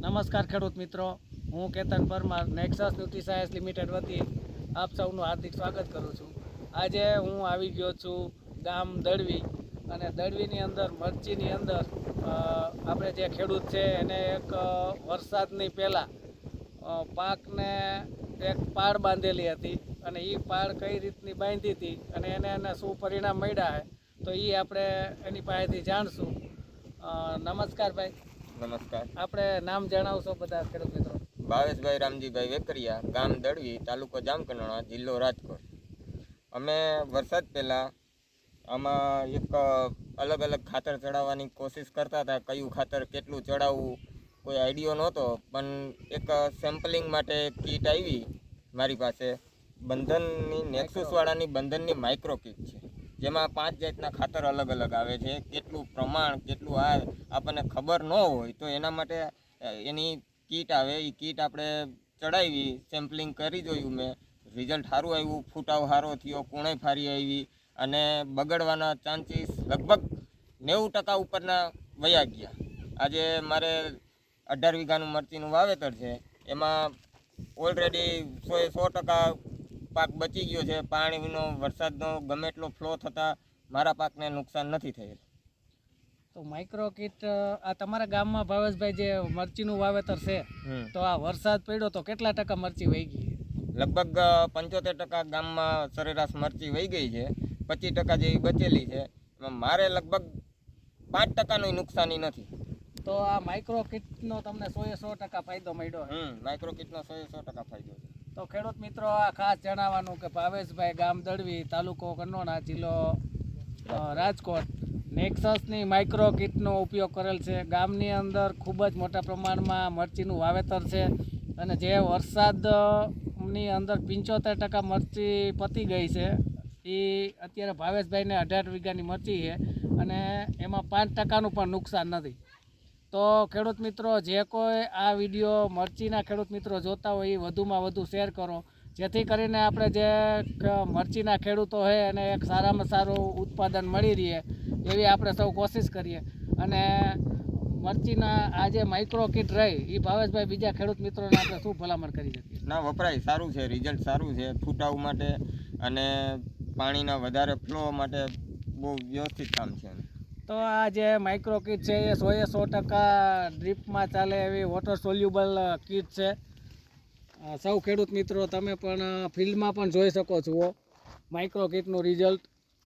નમસ્કાર ખેડૂત મિત્રો. હું Ketan Parmar Nexus Nutri Science Limited વતી આપ સૌનું હાર્દિક સ્વાગત કરું છું. આજે હું આવી ગયો છું ગામ દળવી અને દળવીની અંદર, મરચીની અંદર આપણે જે ખેડૂત છે એને એક વરસાદની પહેલાં પાકને એક પાળ બાંધેલી હતી અને એ પાળ કઈ રીતની બાંધી હતી અને એને એને શું પરિણામ મળ્યા છે તો એ આપણે એની પાસેથી જાણશું. નમસ્કાર ભાઈ. નમસ્કાર. આપણે નામ જણાવશો બધા ખેડૂત મિત્રો? ભાવેશભાઈ રામજીભાઈ વેકરિયા ગામ દળવી તાલુકો જામકંડોળા જિલ્લો રાજકોટ. અમે વરસાદ પહેલાં આમાં એક અલગ અલગ ખાતર ચડાવવાની કોશિશ કરતા હતા કયું ખાતર કેટલું ચડાવવું કોઈ આઈડિયો નહોતો પણ એક સેમ્પલિંગ માટે કીટ આવી મારી પાસે. બંધનની નેક્સુસવાળાની બંધનની માઇક્રો કીટ છે. જેમાં પાંચ જાતના ખાતર અલગ અલગ આવે છે. કેટલું પ્રમાણ, કેટલું આ આપણને ખબર ન હોય તો એના માટે એની કીટ આવે. એ કીટ આપણે ચડાવી, સેમ્પલિંગ કરી જોયું મેં. રિઝલ્ટ સારું આવ્યું, ફૂટાવ સારો થયો કુણે ફારી આવી અને બગડવાના ચાન્સીસ લગભગ નેવું ટકા ઉપરના વયા ગયા. આજે મારે અઢાર વીઘાનું મરચીનું વાવેતર છે. એમાં ઓલરેડી સો સો ટકા પાક બચી ગયો છે પાણીનો વરસાદનો ગમે એટલો ફ્લો થતાં મારા પાકને નુકસાન નથી થયેલ. તો માઇક્રો કીટ આ તમારા ગામમાં ભાવેશભાઈ જે મરચીનું વાવેતર છે તો આ વરસાદ પડ્યો તો કેટલા ટકા મરચી વહી ગઈ? લગભગ પંચોતેર ટકા ગામમાં સરેરાશ મરચી વહી ગઈ છે પચીસ ટકા જેવી બચેલી છે. એમાં મારે લગભગ પાંચ ટકાનું નુકસાની નથી. તો આ માઇક્રો કીટનો તમને સો એ સો ટકા ફાયદો મળ્યો. હમ માઇક્રો કિટનો સો સો ટકા ફાયદો ખેડૂત મિત્રો, આ ખાસ જણાવવાનું કે ભાવેશભાઈ ગામ દળવી તાલુકો કન્નોણા જિલ્લો રાજકોટ. નેક્સસની માઇક્રો કીટનો ઉપયોગ કરેલ છે. ગામની અંદર ખૂબ જ મોટા પ્રમાણમાં મરચીનું વાવેતર છે અને જે વરસાદની અંદર પંચોતેર ટકા મરચી પતી ગઈ છે, એ અત્યારે ભાવેશભાઈને અઢાર વીઘાની મરચી છે અને એમાં પાંચ ટકાનું પણ નુકસાન નથી. તો ખેડૂત મિત્રો, જે કોઈ આ વીડિયો મરચીના ખેડૂત મિત્રો જોતા હોય, એ વધુમાં વધુ શેર કરો. જેથી કરીને આપણે જે મરચીના ખેડૂતો છે, એને એક સારામાં સારું ઉત્પાદન મળી રહે, એવી આપણે સૌ કોશિશ કરીએ. અને મરચીના આ જે માઇક્રો કીટ રહી એ ભાવેશભાઈ બીજા ખેડૂત મિત્રોને આપણે શું ભલામણ કરી શકીએ? ના, વપરાય, સારું છે રિઝલ્ટ સારું છે, ફૂટાવ માટે અને પાણીના વધારે ફ્લો માટે બહુ વ્યવસ્થિત કામ છે. તો આ જે માઇક્રો કીટ છે, એ સો એ સો ટકા ડ્રીપમાં ચાલે એવી વોટર સોલ્યુબલ કીટ છે. સૌ ખેડૂત મિત્રો, તમે પણ ફિલ્ડમાં પણ જોઈ શકો છો માઇક્રો કીટનું રિઝલ્ટ